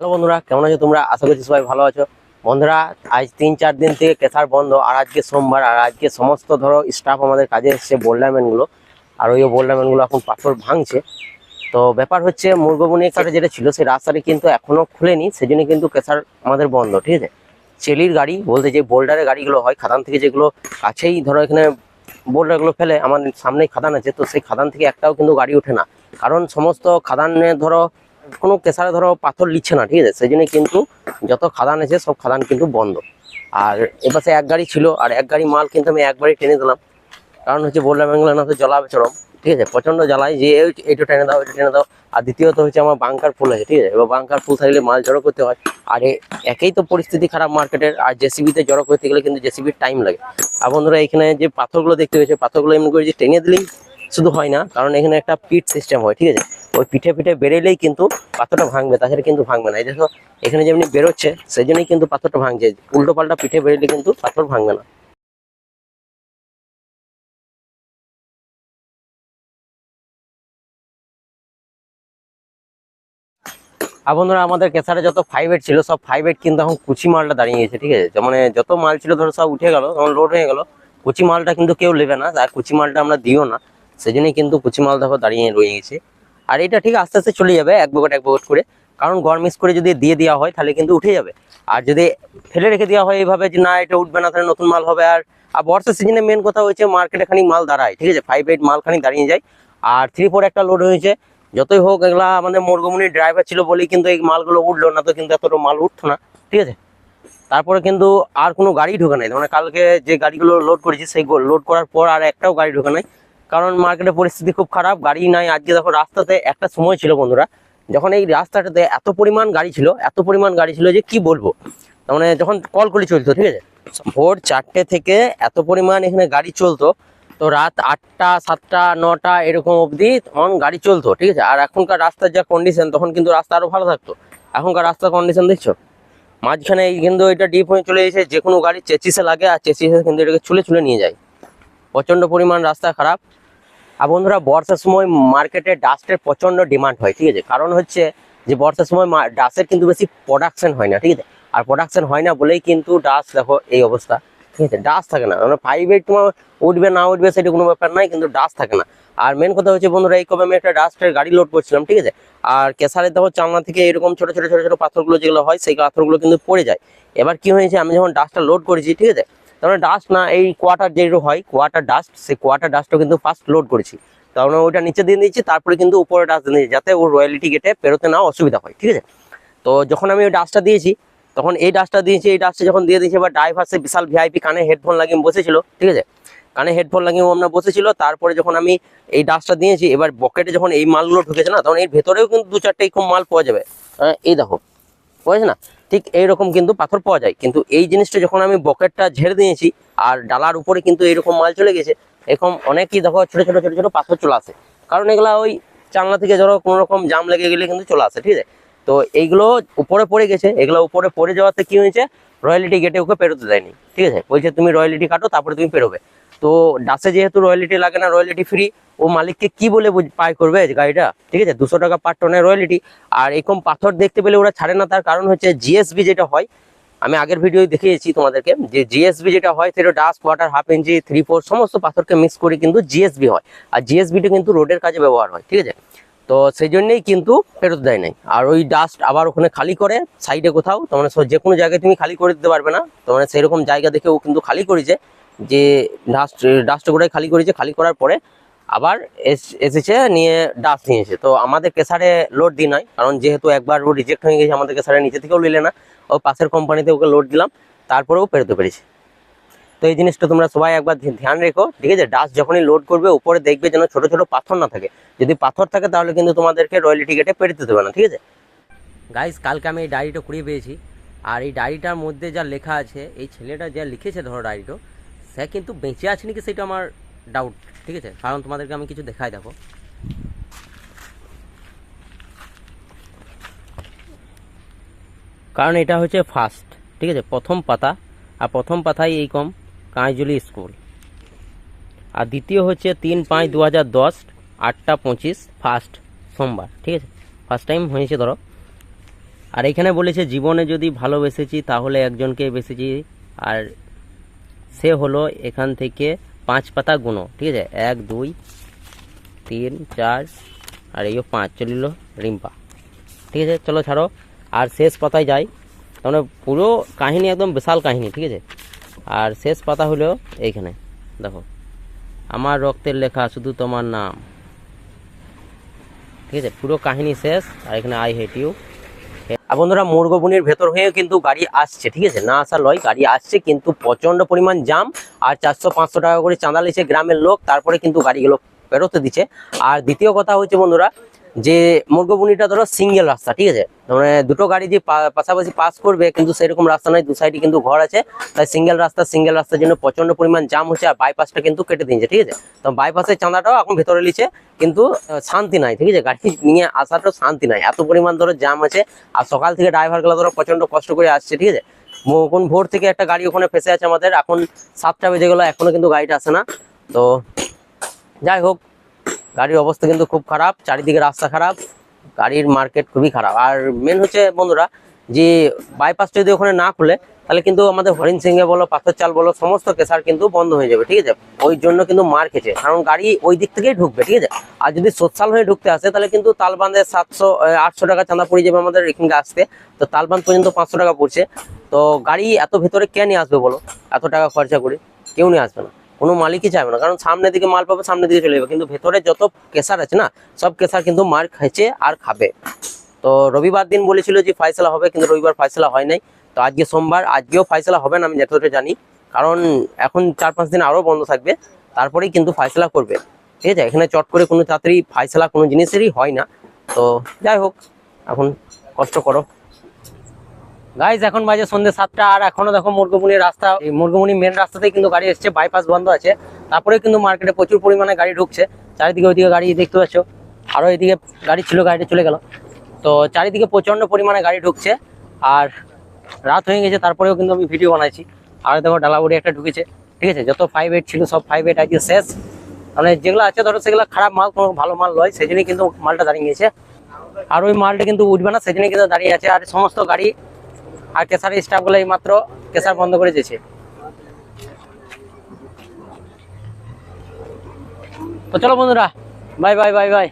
Hello বন্ধুরা, কেমন আছো তোমরা? আশা করছি সবাই ভালো আছো। বন্ধুরা, আজ তিন চার দিন থেকে কেসার বন্ধ, আর আজকে সোমবার, আর আজকে সমস্ত ধরো স্টাফ আমাদের কাজে এসছে বোল্ডারম্যানগুলো আর ওই বোল্ডারম্যানগুলো এখন পাথর ভাঙছে। তো ব্যাপার হচ্ছে মুরগবনির কাছে যেটা ছিল, সেই রাস্তাটি কিন্তু এখনও খুলেনি, সেজন্য কিন্তু কেসার আমাদের বন্ধ, ঠিক আছে? চেলির গাড়ি, বলতে যে বোল্ডারের গাড়িগুলো হয়, খাদান থেকে যেগুলো কাছেই ধরো এখানে বোল্ডারগুলো ফেলে, আমার সামনেই খাদান আছে, তো সেই খাদান থেকে একটাও কিন্তু গাড়ি ওঠে না। কারণ সমস্ত খাদানে ধরো কোনো কেসারে ধরো পাথর লিচ্ছে না, ঠিক আছে? সেই জন্য কিন্তু যত খাদান আছে, সব খাদান কিন্তু বন্ধ। আর এপাশে এক গাড়ি ছিল, আর এক গাড়ি মাল কিন্তু আমি একবারই টেনে দিলাম। কারণ হচ্ছে বললাম, এগুলো না তো জ্বলাবে ঠিক আছে? প্রচণ্ড জ্বালাই যে এইটা টেনে দাও এটা টেনে দাও। আর দ্বিতীয়ত হচ্ছে আমার বাংকার ফুল আছে, ঠিক আছে? এবার বাংকার ফুল থাকলে মাল জড়ো করতে হয়। আর একেই তো পরিস্থিতি খারাপ মার্কেটের, আর জেসিবিতে জড়ো করতে গেলে কিন্তু জেসিবির টাইম লাগে। আর বন্ধুরা, এখানে যে পাথরগুলো দেখতে পেয়েছে পাথরগুলো এমনি করে যে টেনে দিলেই শুধু হয় না, কারণ এখানে একটা পিট সিস্টেম হয়, ঠিক আছে? ওই পিঠে পিঠে বেরোলেই কিন্তু পাথরটা ভাঙবে, তাছাড়া কিন্তু ভাঙবে না। এই দেখো, এখানে যেমনি বেরোচ্ছে সেই জন্যই কিন্তু পাথরটা ভাঙছে। উল্টো পাল্টা পিঠে বেরোলে কিন্তু পাথর ভাঙবে না। আর বন্ধুরা, আমাদের কেসারে যত ফাইভ এইট ছিল, সব ফাইভ এইট কিন্তু এখন কুচি মালটা দাঁড়িয়ে গেছে ঠিক আছে? মানে যত মাল ছিল, ধরো সব উঠে গেল, তখন লোড হয়ে গেল। কুচি মালটা কিন্তু কেউ নেবে না, আর কুচি মালটা আমরা দিও না। সেই জন্যই কিন্তু কুচি মাল দেখো দাঁড়িয়ে রয়ে গেছে আর এটা ঠিক আস্তে আস্তে চলে যাবে এক বকট এক বকট করে। কারণ গড় মিক্স করে যদি দিয়ে দেওয়া হয়, তাহলে কিন্তু উঠে যাবে। আর যদি ফেলে রেখে দেওয়া হয় এইভাবে যে না, এটা উঠবে না, তাহলে নতুন মাল হবে। আর আর বর্ষার সিজনে মেন কথা হচ্ছে মার্কেটে খানি মাল দাঁড়ায়, ঠিক আছে? ফাইভ এইট মাল খানি দাঁড়িয়ে যায়। আর থ্রি ফোর একটা লোড হয়েছে। যতই হোক, এগুলা আমাদের মুরগমুনির ড্রাইভার ছিল বলেই কিন্তু এই মালগুলো উঠল না, তো কিন্তু এতটা মাল উঠতো না, ঠিক আছে? তারপরে কিন্তু আর কোনো গাড়ি ঢোকে নাই। মানে কালকে যে গাড়িগুলো লোড করেছি, সেই লোড করার পর আর একটাও গাড়ি ঢোকে নাই। কারণ মার্কেটের পরিস্থিতি খুব খারাপ, গাড়ি নাই। আজকে দেখো রাস্তাতে একটা সময় ছিল বন্ধুরা, যখন এই রাস্তাটাতে এত পরিমাণ গাড়ি ছিল, এত পরিমাণ গাড়ি ছিল যে কি বলব? মানে যখন কল করে চলতো, ঠিক আছে? ভোর চারটে থেকে এত পরিমাণ এখানে গাড়ি চলতো, তো রাত আটটা, সাতটা, নটা এরকম অবধি তখন গাড়ি চলতো, ঠিক আছে? আর এখনকার রাস্তার যা কন্ডিশন তখন কিন্তু রাস্তা আরও ভালো থাকতো। এখনকার রাস্তার কন্ডিশন দেখছ? মাঝখানে কিন্তু এটা ডিপ হয়ে চলে এসে যে কোনো গাড়ি চেচিসে লাগে, আর চেচিসে কিন্তু এটাকে চুলে চুলে নিয়ে যায়। প্রচণ্ড পরিমাণ রাস্তা খারাপ। আর বন্ধুরা, বর্ষার সময় মার্কেটে ডাস্টের প্রচণ্ড ডিমান্ড হয়, ঠিক আছে? কারণ হচ্ছে যে, বর্ষার সময় ডাস্টের কিন্তু বেশি প্রোডাকশন হয় না, ঠিক আছে? আর প্রোডাকশন হয় না বলেই কিন্তু ডাস্ট দেখো এই অবস্থা, ঠিক আছে? ডাস্ট থাকে না। মানে ফাইভ এইট তোমার উঠবে, না উঠবে সেটা কোনো ব্যাপার নাই, কিন্তু ডাস্ট থাকে না। আর মেন কথা হচ্ছে বন্ধুরা, এই কবে আমি একটা ডাস্টের গাড়ি লোড করছিলাম, ঠিক আছে? আর কেসারের দেখো চালনা থেকে এরকম ছোট ছোট ছোট ছোট পাথরগুলো যেগুলো হয়, সেই পাথরগুলো কিন্তু পড়ে যায়। এবার কি হয়েছে, আমি যখন ডাস্টটা লোড করেছি, ঠিক আছে? তাহলে ডাস্ট না, এই কোয়াটার যেগুলো হয় কোয়াটার ডাস্ট সেই কোয়াটার ডাস্টও কিন্তু ফার্স্ট লোড করেছি। কারণ ওইটা নিচে দিয়ে দিয়েছি, তারপরে কিন্তু উপরে ডাস্ট দিয়ে যাতে ওর রয়্যালিটি গেটে পেরোতে না অসুবিধা হয়, ঠিক আছে? তো যখন আমি ওই ডাস্টটা দিয়েছি, তখন এই ডাস্টটা দিয়েছি, এই ডাস্টটা যখন দিয়ে দিয়েছি, এবার ড্রাইভার সে বিশাল ভিআইপি কানে হেডফোন লাগিয়ে বসেছিল, ঠিক আছে? কানে হেডফোন লাগিয়ে আমরা বসেছিল, তারপরে যখন আমি এই ডাস্টটা দিয়েছি, এবার বকেটে যখন এই মালগুলো ঢুকেছে না, তখন এর ভেতরেও কিন্তু দু চারটে এরকম মাল পাওয়া যাবে। এই দেখো, বুঝেছে না? ঠিক এইরকম কিন্তু পাথর পাওয়া যায়। কিন্তু এই জিনিসটা যখন আমি বকেটটা ঝেড়ে দিয়েছি, আর ডালার উপরে কিন্তু এইরকম মাল চলে গেছে, এরকম অনেকই দেখো ছোটো ছোটো ছোটো ছোটো পাথর চলে আসে। কারণ এগুলা ওই চাংলা থেকে ধরো কোনো রকম জাম লেগে গেলে কিন্তু চলে আসে, ঠিক আছে? তো এইগুলো উপরে পড়ে গেছে, এগুলো উপরে পড়ে যাওয়াতে কি হয়েছে? রয়্যালিটি গেটে ওকে পেরোতে দেয়নি, ঠিক আছে? বলছে তুমি রয়্যালিটি কাটো, তারপরে তুমি পেরোবে। তো ডাসে যেহেতু রয়্যালিটি লাগে না, রয়্যালিটি ফ্রি, ও মালিককে কি বলে পাই করবে গাড়িটা, ঠিক আছে? দুশো টাকা পার টনের রয়্যালিটি। আর এরকম পাথর দেখতে পেলে ওরা ছাড়ে না, তার কারণ হচ্ছে জিএসবি যেটা হয়, আমি আগের ভিডিও দেখিয়েছি তোমাদেরকে, যে জিএসবি যেটা হয়, সেটা dust water half inch three four সমস্ত পাথরকে মিক্স করে কিন্তু জিএসবি হয়। আর জিএসবিটা কিন্তু রোডের কাজে ব্যবহার হয়, ঠিক আছে? তো সেই জন্যেই কিন্তু ফেরত দেয় নাই। আর ওই ডাস্ট আবার ওখানে খালি করে সাইডে কোথাও, তো মানে যে কোনো জায়গায় তুমি খালি করে দিতে পারবে না। তো মানে সেরকম জায়গা দেখে ও কিন্তু খালি করেছে, যে ডাস্ট ডাস্ট খালি করেছে, খালি করার পরে আবার এস- এসেছে, নিয়ে ডাস্ট নিয়েছে তো আমাদের কেসারে লোড দিই নাই, কারণ যেহেতু একবার ও রিজেক্ট হয়ে গেছে, আমাদের কেসারে নিচে থেকেও নিলে না। ও পাশের কোম্পানিতে ওকে লোড দিলাম, তারপরেও পেরোতে পেরেছে। তো এই জিনিসটা তোমরা সবাই একবার ধ্যান রেখো, ঠিক আছে? ডাস্ট যখনই লোড করবে, উপরে দেখবে যেন ছোট ছোট পাথর না থাকে। যদি পাথর থাকে, তাহলে কিন্তু তোমাদেরকে রয়্যালিটি গেটে পেরোতে দেবে না, ঠিক আছে? গাইস কালকে আমি এই ডায়েরিটা কুড়িয়ে পেয়েছি। আর এই ডায়েরিটার মধ্যে যা লেখা আছে, এই ছেলেটা যা লিখেছে, ধরো ডায়েরিটা সে কিন্তু বেঁচে আছে নাকি সেটা আমার ডাউট ঠিক আছে? কারণ তোমাদেরকে আমি কিছু দেখাই, দেখো। কারণ এটা হচ্ছে ফার্স্ট ঠিক আছে? প্রথম পাতা। আর প্রথম পাতাই এই কম। কাঁচজলি স্কুল। আর দ্বিতীয় হচ্ছে তিন পাঁচ দু হাজার দশ আটটা পঁচিশ ফার্স্ট সোমবার ঠিক আছে? ফার্স্ট টাইম হয়েছে ধরো। আর এখানে বলেছে জীবনে যদি ভালোবেসেছি তাহলে একজনকে বেসেছি। আর সে হলো এখান থেকে পাঁচ পাতা গুনো ঠিক আছে? এক দুই তিন চার আর এই পাঁচ চলিল রিম্পা ঠিক আছে? চলো ছাড়ো। আর শেষ পাতায় যাই। তার মানে পুরো কাহিনী একদম বিশাল কাহিনী ঠিক আছে? আর শেষ পাতা হলো এইখানে। দেখো। আমার রক্তের লেখা শুধু তোমার নাম। ঠিক আছে? পুরো কাহিনী শেষ, আর এখানে আই হেট ইউ আর বন্ধুরা মুরগবনির ভেতর হয়েও কিন্তু গাড়ি আসছে, ঠিক আছে? না আসা লয় গাড়ি আসছে, কিন্তু প্রচণ্ড পরিমাণ জাম আর চারশো, পাঁচশো টাকা করে চাঁদা লিছে গ্রামের লোক, তারপরে কিন্তু গাড়িগুলো বেরোতে দিচ্ছে। আর দ্বিতীয় কথা হচ্ছে, বন্ধুরা যে মুরগবনিটা ধরো সিঙ্গেল রাস্তা, ঠিক আছে? মানে দুটো গাড়ি যে পাশাপাশি পাস করবে, কিন্তু সেরকম রাস্তা নয়, দু সাইডে কিন্তু ঘর আছে। তাই সিঙ্গেল রাস্তা সিঙ্গেল রাস্তার জন্য প্রচণ্ড পরিমাণ জাম হচ্ছে আর বাইপাসটা কিন্তু কেটে দিয়েছে, ঠিক আছে? তো বাইপাসের চাঁদাটাও এখন ভেতরে লিছে কিন্তু শান্তি নাই, ঠিক আছে? গাড়ি নিয়ে আসাটাও শান্তি নাই। এত পরিমাণ ধরো জাম আছে, আর সকাল থেকে ড্রাইভারগুলো ধরো প্রচণ্ড কষ্ট করে আসছে, ঠিক আছে? কোন ভোর থেকে একটা গাড়ি ওখানে ফেসে আছে আমাদের, এখন সাতটা বেজে গেলো, এখনও কিন্তু গাড়িটা আসে না। তো, যাই হোক গাড়ির অবস্থা কিন্তু খুব খারাপ, চারিদিকে রাস্তা খারাপ, গাড়ির মার্কেট খুবই খারাপ। আর মেন হচ্ছে বন্ধুরা, যে বাইপাসটা যদি ওখানে না খুলে, তাহলে কিন্তু আমাদের হরিণ সিংহে বলো, পাথর চাল বলো, সমস্ত কেসার কিন্তু বন্ধ হয়ে যাবে, ঠিক আছে? ওই জন্য কিন্তু মার খেছে কারণ গাড়ি ওই দিক থেকেই ঢুকবে, ঠিক আছে? আর যদি সোশ্যাল হয়ে ঢুকতে আসে, তাহলে কিন্তু তালবান্ধে সাতশো আটশো টাকা চাঁদা পড়ে যাবে আমাদের এখানকে আসতে। তো তালবান্ধ পর্যন্ত পাঁচশো টাকা পড়ছে। তো গাড়ি এত ভেতরে কে নিয়ে আসবে বলো? এত টাকা খরচা করে কেউ নিয়ে আসবে না। কোনো মালিকই চাইবে না। কারণ সামনের দিকে মাল পাবে সামনের দিকে চলে যাবে। কিন্তু ভেতরে যত কেসার আছে না, সব কেসার কিন্তু মার খেয়েছে আর খাবে। তো রবিবার দিন বলেছিল যে ফয়সলা হবে, কিন্তু রবিবার ফয়সলা হয় নাই। তো আজকে সোমবার, আজকেও ফয়সলা হবে না, আমি যতটা জানি। কারণ এখন চার পাঁচ দিন আরও বন্ধ থাকবে, তারপরেই কিন্তু ফয়সলা করবে। ঠিক আছে? এখানে চট করে কোনো তাড়াতাড়ি ফয়সলা কোনো জিনিসেরই হয় না। তো যাই হোক, এখন কষ্ট করো। গাইজ এখন বাজে সন্ধ্যে সাতটা আর এখনও দেখো মুরগমুনির রাস্তা, এই মুরগমুনি মেন রাস্তাতেই কিন্তু গাড়ি এসছে বাইপাস বন্ধ আছে। তারপরে কিন্তু মার্কেটে প্রচুর পরিমাণে গাড়ি ঢুকছে। চারিদিকে ওইদিকে গাড়ি দেখতে পাচ্ছ আরও এদিকে গাড়ি ছিল, গাড়িটা চলে গেল। তো চারিদিকে প্রচণ্ড পরিমাণে গাড়ি ঢুকছে আর রাত হয়ে গেছে, তারপরেও কিন্তু আমি ভিডিও বানাইছি। আর দেখো ডালাবুড়ি একটা ঢুকেছে, ঠিক আছে? যত ফাইভ এইট ছিল, সব ফাইভ এইট আজকে শেষ। মানে যেগুলো আছে, ধরো সেগুলো খারাপ মাল, কোনো ভালো মাল নয়, সেই জন্যই কিন্তু মালটা দাঁড়িয়ে গেছে। আর ওই মালটা কিন্তু উঠবে না, সেই জন্যই কিন্তু দাঁড়িয়ে আছে। আর সমস্ত গাড়ি আর কেসারের স্টাফগুলো এই মাত্র কেসার বন্ধ করে দিয়েছে। তো চলো বন্ধুরা বাই বাই বাই বাই